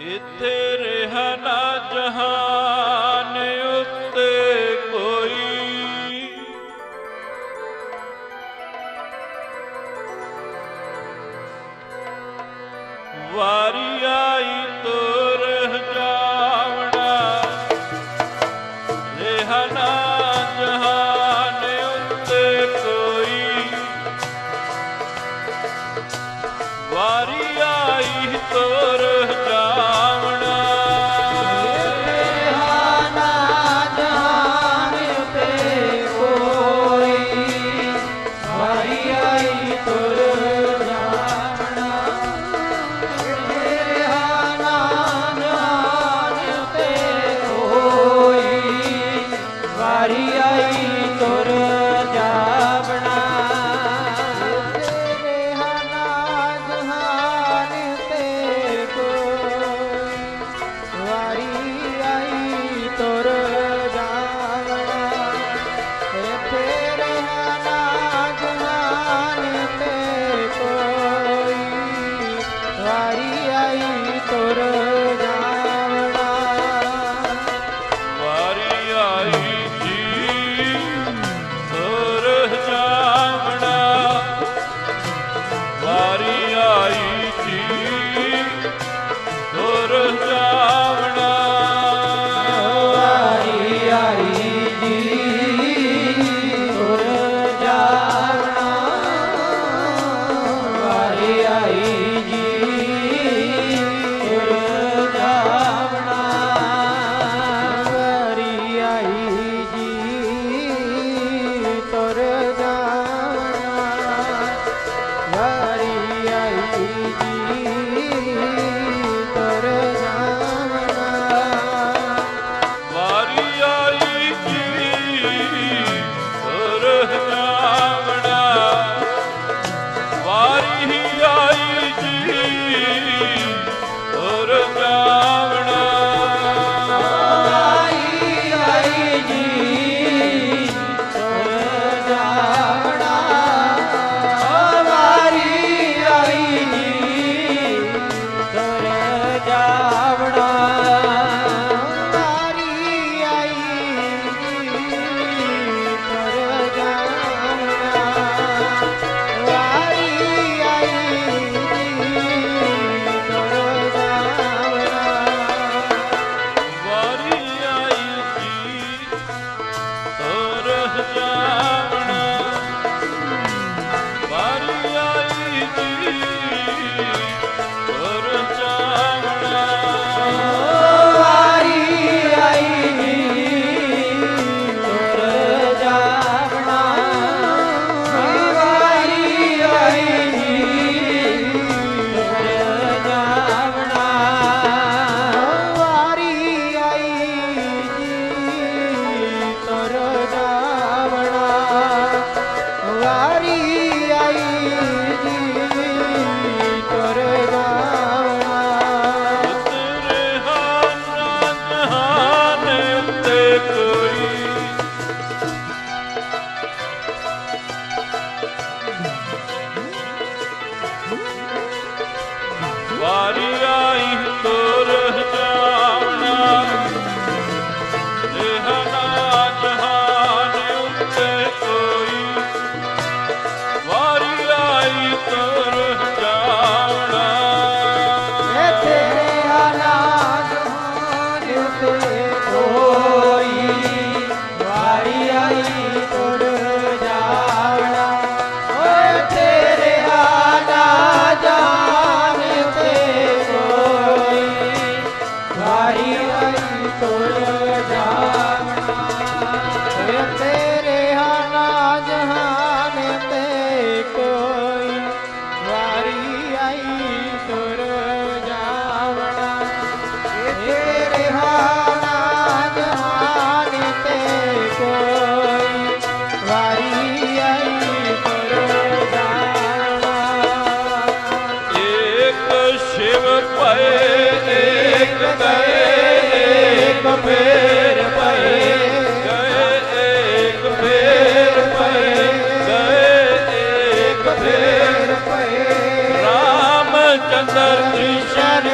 ਇੱਥੇ ਰਹਿਣਾ Lord. ਰਹਿ ਜਾ तो जा ਫੇਰ ਪਏ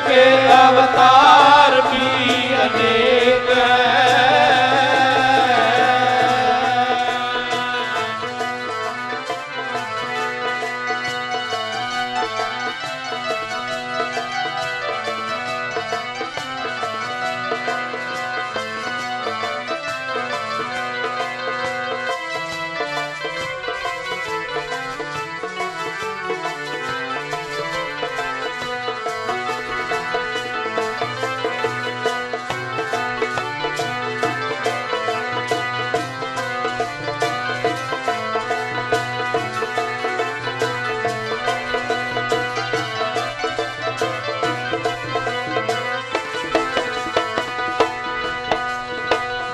ਕੇ ਅਵਤਾਰ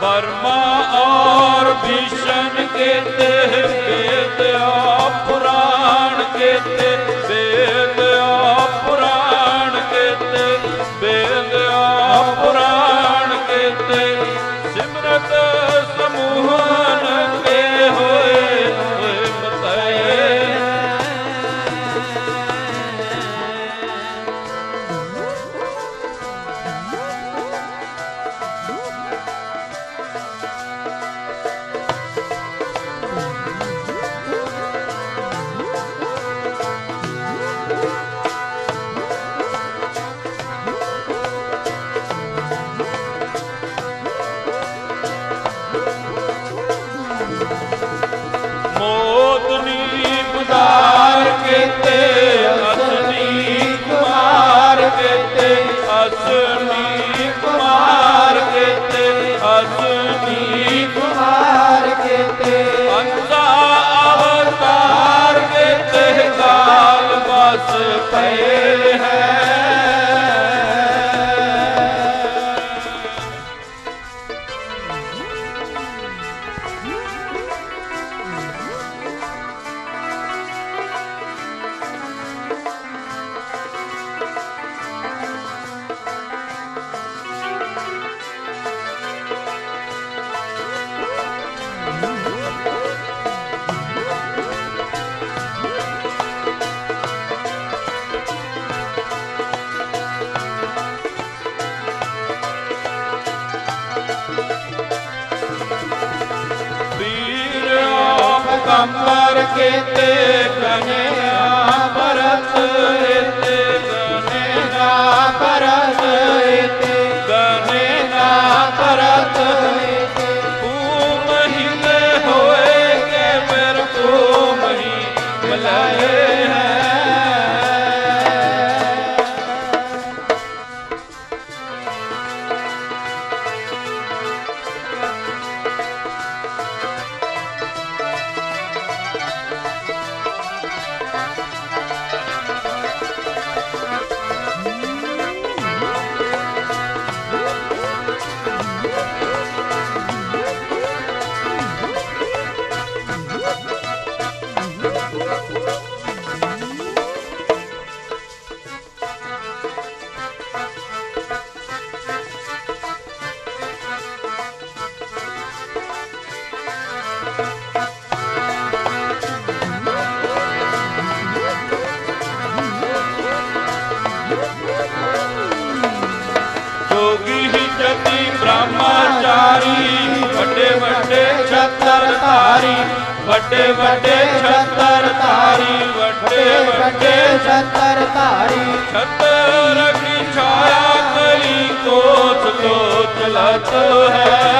बर्मा और भीषण के तेह ਕੰਬਰ ਕੀਤੇ ਕਨੇ ਧਾਰੀ, ਵੱਡੇ ਵੱਡੇ ਛਤਰ ਤਾਰੀ ਵੱਡੇ ਵੱਡੇ ਛੱਤਰ ਤਾਰੀ ਛਤਰ ਕੀ ਛਾਇਆ ਕਲੀ ਕੋਚ ਲੋਚ ਲਤ ਹੈ।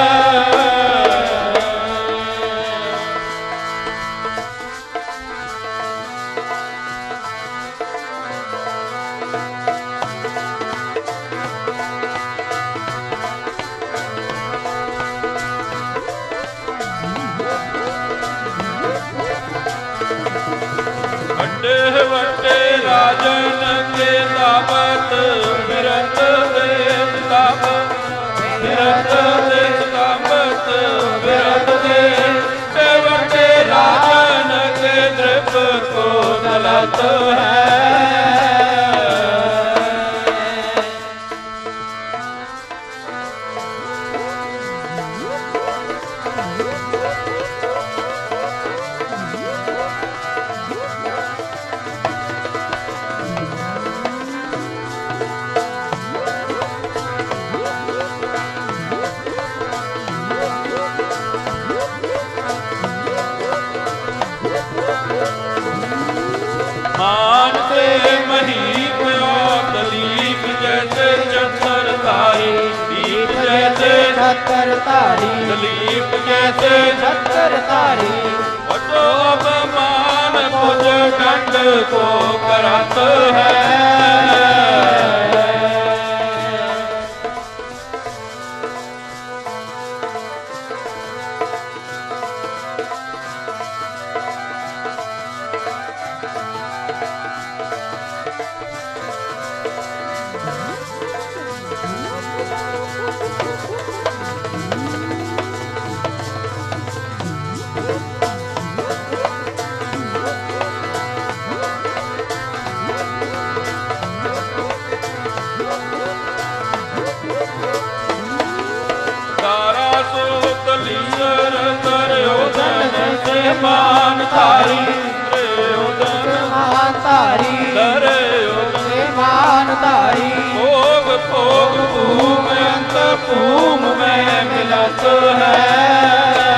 ਧਾਰੀ। ਦਲੀਪ ਜੈਸੇ ਛਤਰ ਧਾਰੀ। ਵਟੋ ਅਪਮਾਨ ਪੁਜ ਕੰਡ ਕੋ ਕਰਤ ਹੈ। ਮਾਨ ਧਾਰੀ ਰੇ ਉਦਨ ਮਾਨ ਧਾਰੀ ਰੇ ਉਦਨ ਮਾਨ ਧਾਰੀ। ਭੋਗ ਭੋਗ ਭੂਮ ਅੰਤ ਭੂਮ ਮੈਂ ਮਿਲਤ ਹੈ।